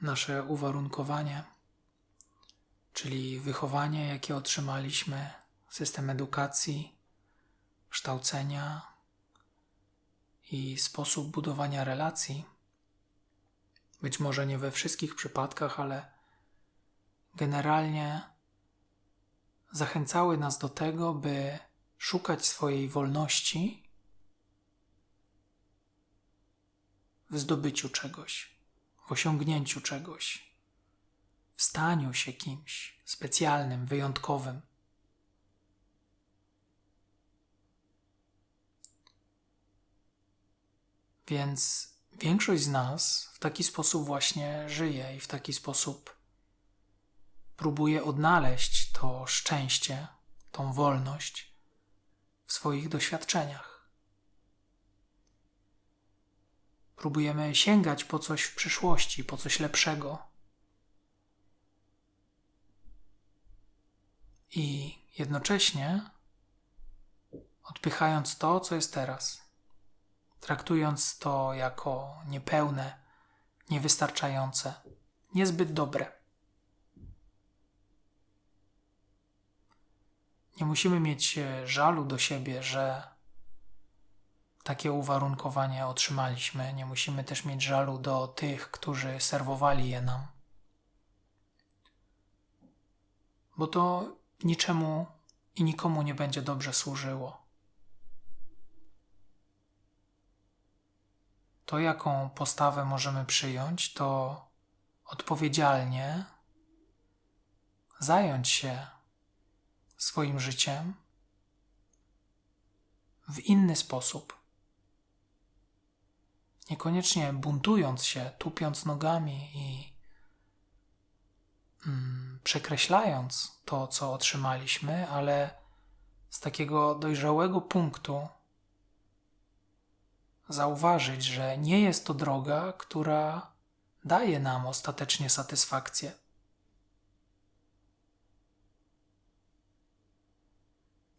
nasze uwarunkowanie, czyli wychowanie, jakie otrzymaliśmy, system edukacji, kształcenia i sposób budowania relacji. Być może nie we wszystkich przypadkach, ale generalnie zachęcały nas do tego, by szukać swojej wolności w zdobyciu czegoś, osiągnięciu czegoś, w staniu się kimś specjalnym, wyjątkowym. Więc większość z nas w taki sposób właśnie żyje i w taki sposób próbuje odnaleźć to szczęście, tą wolność w swoich doświadczeniach. Próbujemy sięgać po coś w przyszłości, po coś lepszego. I jednocześnie odpychając to, co jest teraz, traktując to jako niepełne, niewystarczające, niezbyt dobre. Nie musimy mieć e, żalu do siebie, że takie uwarunkowanie otrzymaliśmy. Nie musimy też mieć żalu do tych, którzy serwowali je nam. Bo to niczemu i nikomu nie będzie dobrze służyło. To, jaką postawę możemy przyjąć, to odpowiedzialnie zająć się swoim życiem w inny sposób. Niekoniecznie buntując się, tupiąc nogami i mm, przekreślając to, co otrzymaliśmy, ale z takiego dojrzałego punktu zauważyć, że nie jest to droga, która daje nam ostatecznie satysfakcję.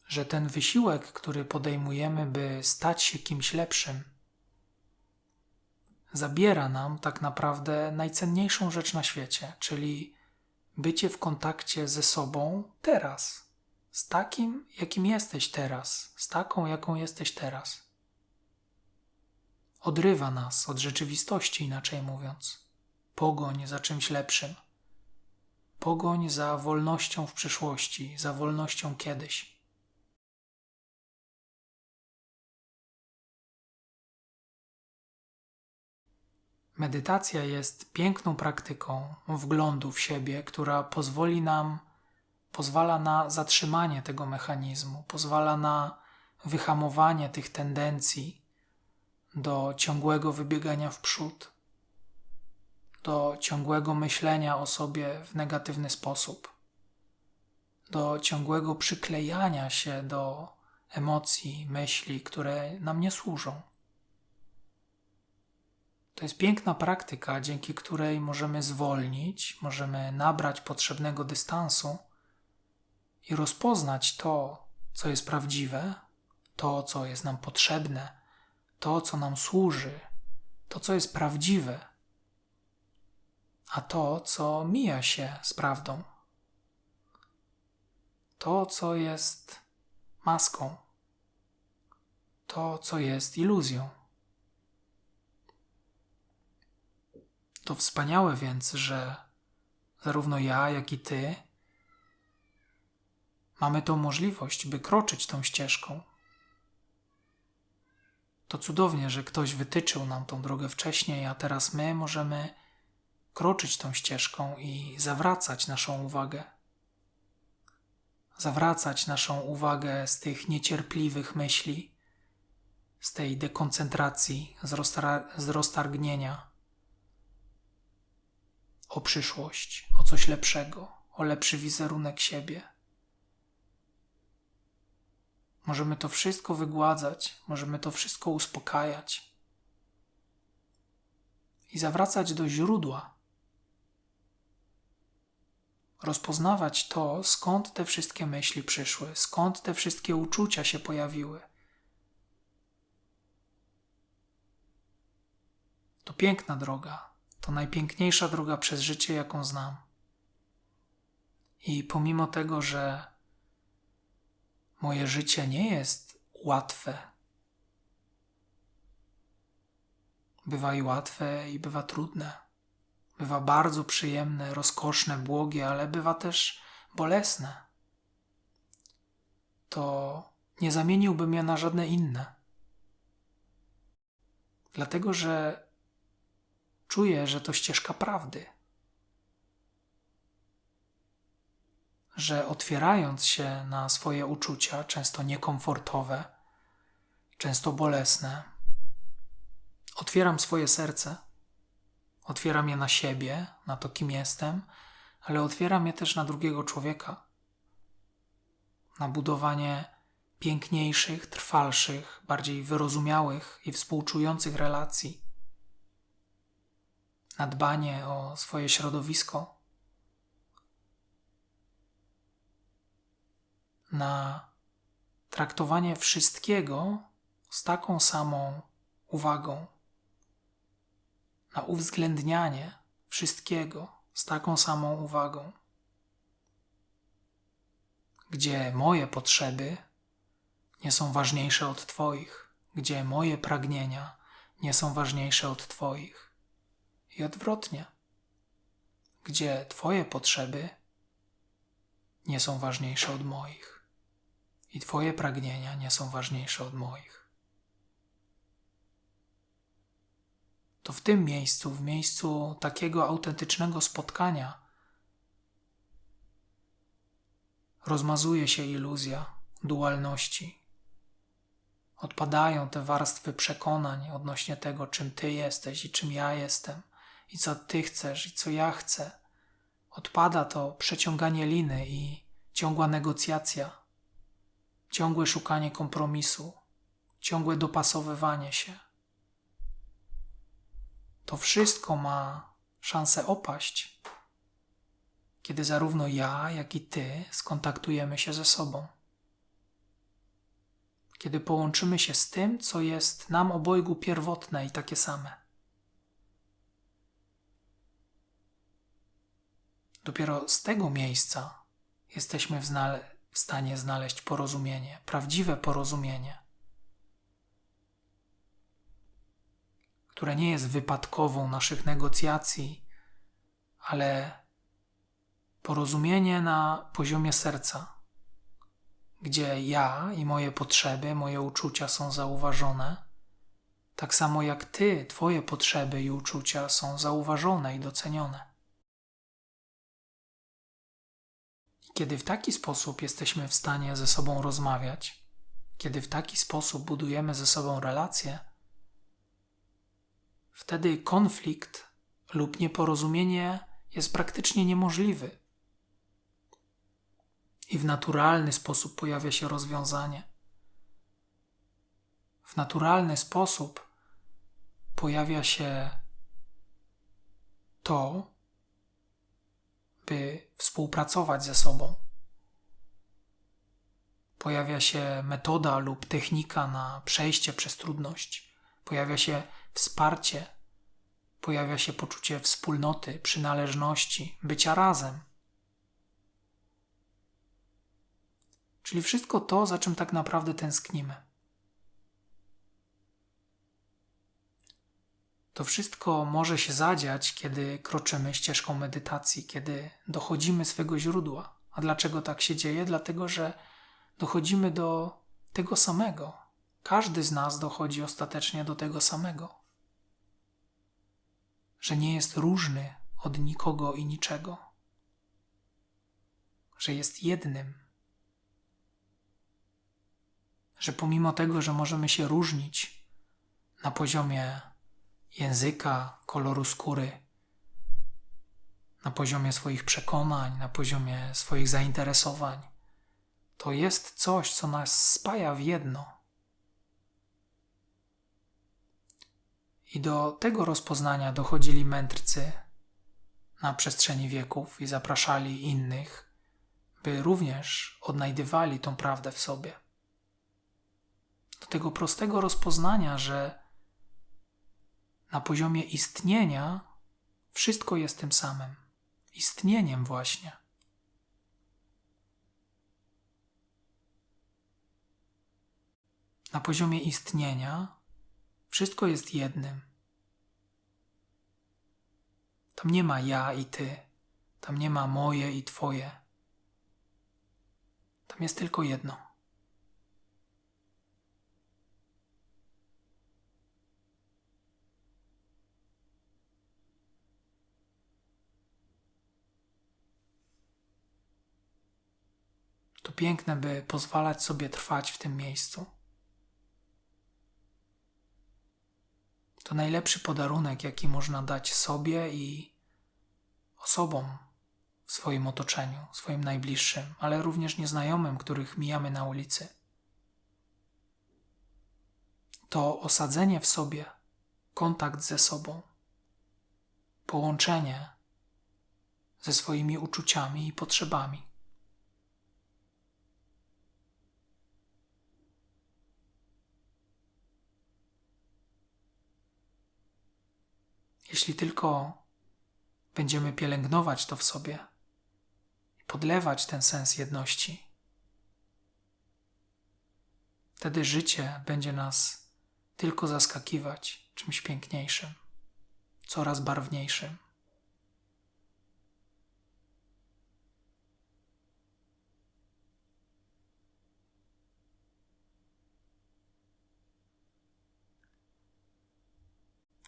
Że ten wysiłek, który podejmujemy, by stać się kimś lepszym, zabiera nam tak naprawdę najcenniejszą rzecz na świecie, czyli bycie w kontakcie ze sobą teraz, z takim, jakim jesteś teraz, z taką, jaką jesteś teraz odrywa nas od rzeczywistości, inaczej mówiąc. Pogoń za czymś lepszym. Pogoń za wolnością w przyszłości, za wolnością kiedyś. Medytacja jest piękną praktyką wglądu w siebie, która pozwoli nam, pozwala na zatrzymanie tego mechanizmu, pozwala na wyhamowanie tych tendencji, do ciągłego wybiegania w przód, do ciągłego myślenia o sobie w negatywny sposób, do ciągłego przyklejania się do emocji, myśli, które nam nie służą. To jest piękna praktyka, dzięki której możemy zwolnić, możemy nabrać potrzebnego dystansu i rozpoznać to, co jest prawdziwe, to, co jest nam potrzebne, to, co nam służy, to, co jest prawdziwe, a to, co mija się z prawdą. To, co jest maską, to, co jest iluzją. To wspaniałe więc, że zarówno ja, jak i ty mamy tą możliwość, by kroczyć tą ścieżką, to cudownie, że ktoś wytyczył nam tą drogę wcześniej, a teraz my możemy kroczyć tą ścieżką i zawracać naszą uwagę. Zawracać naszą uwagę z tych niecierpliwych myśli, z tej dekoncentracji, z, roztar- z roztargnienia o przyszłość, o coś lepszego, o lepszy wizerunek siebie Możemy to wszystko wygładzać, możemy to wszystko uspokajać i zawracać do źródła. Rozpoznawać to, skąd te wszystkie myśli przyszły, skąd te wszystkie uczucia się pojawiły. To piękna droga, To najpiękniejsza droga przez życie, jaką znam. I pomimo tego, że moje życie nie jest łatwe, bywa i łatwe, i bywa trudne. Bywa bardzo przyjemne, rozkoszne, błogie, ale bywa też bolesne. To nie zamieniłbym je na żadne inne. Dlatego, że czuję, że to ścieżka prawdy. Że otwierając się na swoje uczucia, często niekomfortowe, często bolesne, otwieram swoje serce, otwieram je na siebie, na to, kim jestem, ale otwieram je też na drugiego człowieka, na budowanie piękniejszych, trwalszych, bardziej wyrozumiałych i współczujących relacji, na dbanie o swoje środowisko, na traktowanie wszystkiego z taką samą uwagą, na uwzględnianie wszystkiego z taką samą uwagą, gdzie moje potrzeby nie są ważniejsze od Twoich, gdzie moje pragnienia nie są ważniejsze od Twoich. I odwrotnie, gdzie Twoje potrzeby nie są ważniejsze od moich i Twoje pragnienia nie są ważniejsze od moich. To w tym miejscu, w miejscu takiego autentycznego spotkania, rozmazuje się iluzja dualności. Odpadają te warstwy przekonań odnośnie tego, czym Ty jesteś i czym ja jestem, i co Ty chcesz i co ja chcę. Odpada to przeciąganie liny i ciągła negocjacja, ciągłe szukanie kompromisu, ciągłe dopasowywanie się. To wszystko ma szansę opaść, kiedy zarówno ja, jak i Ty skontaktujemy się ze sobą kiedy połączymy się z tym, co jest nam obojgu pierwotne i takie same. Dopiero z tego miejsca jesteśmy w, w stanie znaleźć porozumienie, prawdziwe porozumienie, które nie jest wypadkową naszych negocjacji, ale porozumienie na poziomie serca gdzie ja i moje potrzeby, moje uczucia są zauważone, tak samo jak Ty, Twoje potrzeby i uczucia są zauważone i docenione. Kiedy w taki sposób jesteśmy w stanie ze sobą rozmawiać, kiedy w taki sposób budujemy ze sobą relacje, wtedy konflikt lub nieporozumienie jest praktycznie niemożliwy i w naturalny sposób pojawia się rozwiązanie. W naturalny sposób pojawia się to, by współpracować ze sobą. Pojawia się metoda lub technika na przejście przez trudność. Pojawia się wsparcie, pojawia się poczucie wspólnoty, przynależności, bycia razem. Czyli wszystko to, za czym tak naprawdę tęsknimy. To wszystko może się zadziać, kiedy kroczymy ścieżką medytacji, kiedy dochodzimy swego źródła. A dlaczego tak się dzieje? Dlatego, że dochodzimy do tego samego. Każdy z nas dochodzi ostatecznie do tego samego. Że nie jest różny od nikogo i niczego. Że jest jednym że pomimo tego, że możemy się różnić na poziomie języka, koloru skóry, na poziomie swoich przekonań, na poziomie swoich zainteresowań, to jest coś, co nas spaja w jedno. I do tego rozpoznania dochodzili mędrcy na przestrzeni wieków i zapraszali innych, by również odnajdywali tą prawdę w sobie do tego prostego rozpoznania, że na poziomie istnienia Wszystko jest tym samym istnieniem, właśnie. Na poziomie istnienia wszystko jest jednym. Tam nie ma ja i ty, tam nie ma moje i twoje. Tam jest tylko jedno. To piękne, by pozwalać sobie trwać w tym miejscu. To najlepszy podarunek, jaki można dać sobie i osobom w swoim otoczeniu, swoim najbliższym, ale również nieznajomym, których mijamy na ulicy. To osadzenie w sobie, kontakt ze sobą, połączenie ze swoimi uczuciami i potrzebami. Jeśli tylko będziemy pielęgnować to w sobie podlewać ten sens jedności, wtedy życie będzie nas tylko zaskakiwać czymś piękniejszym, coraz barwniejszym.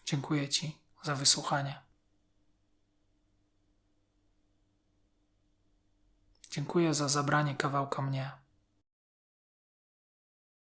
Dziękuję Ci za wysłuchanie. Dziękuję za zabranie kawałka mnie